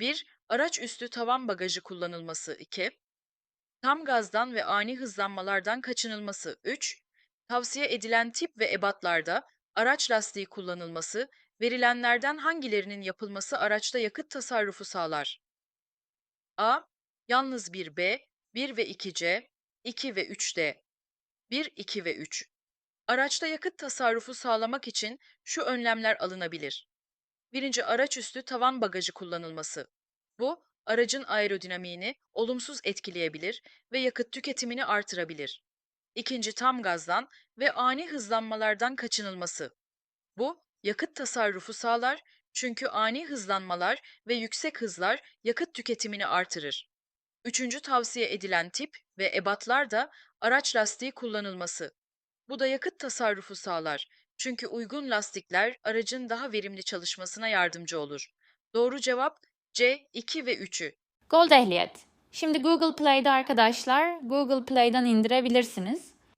1. Araç üstü tavan bagajı kullanılması 2. Tam gazdan ve ani hızlanmalardan kaçınılması 3. Tavsiye edilen tip ve ebatlarda araç lastiği kullanılması, verilenlerden hangilerinin yapılması araçta yakıt tasarrufu sağlar? A. Yalnız 1B, 1 ve 2C, 2 ve 3D. 1, 2 ve 3. Araçta yakıt tasarrufu sağlamak için şu önlemler alınabilir. Birinci araç üstü tavan bagajı kullanılması. Bu, aracın aerodinamiğini olumsuz etkileyebilir ve yakıt tüketimini artırabilir. İkinci tam gazdan ve ani hızlanmalardan kaçınılması. Bu, yakıt tasarrufu sağlar çünkü ani hızlanmalar ve yüksek hızlar yakıt tüketimini artırır. Üçüncü tavsiye edilen tip ve ebatlar da araç lastiği kullanılması. Bu da yakıt tasarrufu sağlar. Çünkü uygun lastikler aracın daha verimli çalışmasına yardımcı olur. Doğru cevap C 2 ve 3'ü. Gold Ehliyet. Şimdi Google Play'de arkadaşlar Google Play'den indirebilirsiniz.